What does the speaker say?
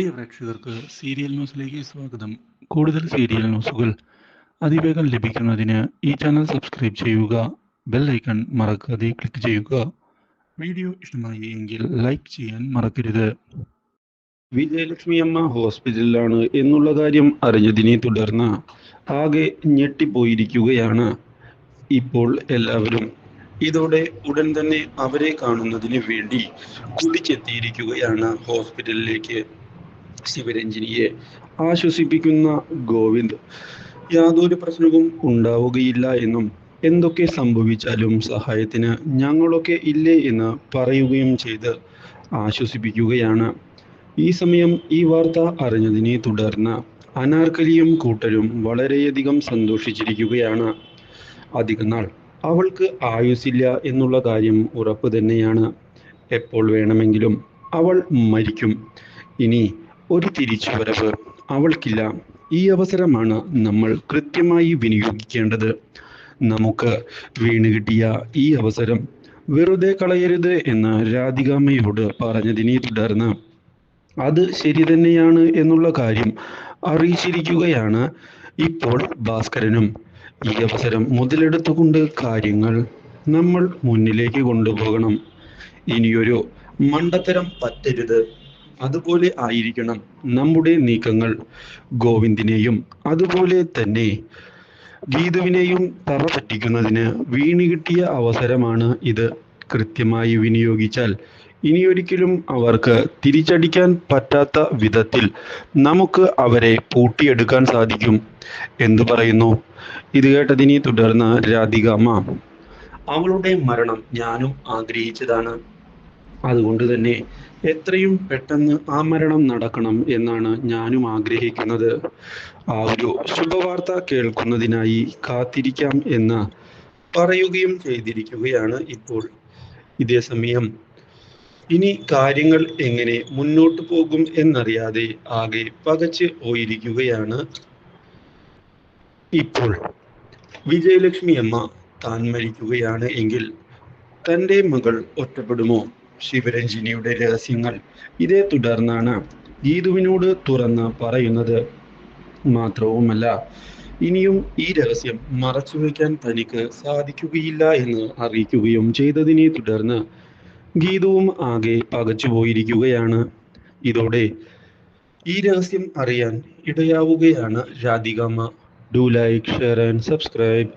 പ്രിയ പ്രേക്ഷകർക്ക് സീരിയൽ ന്യൂസിലേക്ക് സ്വാഗതം. കൂടുതൽ സീരിയൽ ന്യൂസുകൾ അതിവേഗം ലഭിക്കുന്നതിന് ഈ ചാനൽ സബ്സ്ക്രൈബ് ചെയ്യുക ബെൽ ഐക്കൺ മറക്കാതെ ക്ലിക്ക് ചെയ്യുക. വീഡിയോ ഇഷ്ടമായി എങ്കിൽ ലൈക്ക് ചെയ്യാൻ മറക്കരുത്. വിജയലക്ഷ്മി അമ്മ ഹോസ്പിറ്റലിലാണ് എന്നുള്ള കാര്യം അറിഞ്ഞതിനെ തുടർന്ന് ആകെ ഞെട്ടിപ്പോയിരിക്കുകയാണ് ഇപ്പോൾ എല്ലാവരും. ഇതോടെ ഉടൻ തന്നെ അവരെ കാണുന്നതിന് വേണ്ടി കുതിച്ചെത്തിയിരിക്കുകയാണ് ഹോസ്പിറ്റലിലേക്ക്. ശിവരഞ്ജിനിയെ ആശ്വസിപ്പിക്കുന്ന ഗോവിന്ദ്. യാതൊരു പ്രശ്നവും ഉണ്ടാവുകയില്ല എന്നും എന്തൊക്കെ സംഭവിച്ചാലും സഹായത്തിന് ഞങ്ങളൊക്കെ ഇല്ലേ എന്ന് പറയുകയും ചെയ്ത് ആശ്വസിപ്പിക്കുകയാണ്. ഈ സമയം ഈ വാർത്ത അറിഞ്ഞതിനെ തുടർന്ന് അനാർക്കലിയും കൂട്ടരും വളരെയധികം സന്തോഷിച്ചിരിക്കുകയാണ്. അധിക നാൾ അവൾക്ക് ആയുസില്ല എന്നുള്ള കാര്യം ഉറപ്പ് തന്നെയാണ്. എപ്പോൾ വേണമെങ്കിലും അവൾ മരിക്കും. ഇനി ഒരു തിരിച്ചുവരവ് അവൾക്കില്ല. ഈ അവസരമാണ് നമ്മൾ കൃത്യമായി വിനിയോഗിക്കേണ്ടത്. നമുക്ക് വീണ് കിട്ടിയ ഈ അവസരം വെറുതെ കളയരുത് എന്ന് രാധികാമ്മയോട് പറഞ്ഞതിനെ തുടർന്ന് അത് ശരി തന്നെയാണ് എന്നുള്ള കാര്യം അറിയിച്ചിരിക്കുകയാണ് ഇപ്പോൾ ഭാസ്കരനും. ഈ അവസരം മുതലെടുത്തുകൊണ്ട് കാര്യങ്ങൾ നമ്മൾ മുന്നിലേക്ക് കൊണ്ടുപോകണം. ഇനിയൊരു മണ്ടത്തരം പറ്റരുത്. അതുപോലെ ആയിരിക്കണം നമ്മുടെ നീക്കങ്ങൾ ഗോവിന്ദിനെയും അതുപോലെ തന്നെ ഗീതുവിനെയും തറ പറ്റിക്കുന്നതിന് വീണ് കിട്ടിയ അവസരമാണ് ഇത്. കൃത്യമായി വിനിയോഗിച്ചാൽ ഇനിയൊരിക്കലും അവർക്ക് തിരിച്ചടിക്കാൻ പറ്റാത്ത വിധത്തിൽ നമുക്ക് അവരെ പൂട്ടിയെടുക്കാൻ സാധിക്കും എന്ന് പറയുന്നു. ഇത് കേട്ടതിനെ തുടർന്ന് രാധികാമ്മ അവളുടെ മരണം ഞാനും ആഗ്രഹിച്ചതാണ്. അതുകൊണ്ട് തന്നെ എത്രയും പെട്ടെന്ന് ആ മരണം നടക്കണം എന്നാണ് ഞാനും ആഗ്രഹിക്കുന്നത്. ആ ഒരു ശുഭവാർത്ത കേൾക്കുന്നതിനായി കാത്തിരിക്കാം എന്ന് പറയുകയും ചെയ്തിരിക്കുകയാണ് ഇപ്പോൾ ഇതേ സമയം. ഇനി കാര്യങ്ങൾ എങ്ങനെ മുന്നോട്ട് പോകും എന്നറിയാതെ ആകെ പകച്ച് പോയിരിക്കുകയാണ് ഇപ്പോൾ. വിജയലക്ഷ്മി അമ്മ താൻ മരിക്കുകയാണ് എങ്കിൽ തന്റെ മകൾ ഒറ്റപ്പെടുമോ? ശിവരഞ്ജിനിയുടെ രഹസ്യങ്ങൾ. ഇതേ തുടർന്നാണ് ഗീതുവിനോട് തുറന്ന് പറയുന്നത് മാത്രവുമല്ല ഇനിയും ഈ രഹസ്യം മറച്ചുവെക്കാൻ തനിക്ക് സാധിക്കുകയില്ല എന്ന് അറിയിക്കുകയും ചെയ്തതിനെ തുടർന്ന് ഗീതവും ആകെ പകച്ചുപോയിരിക്കുകയാണ് ഇതോടെ ഈ രഹസ്യം അറിയാൻ ഇടയാവുകയാണ് Radhikamma do like share and subscribe.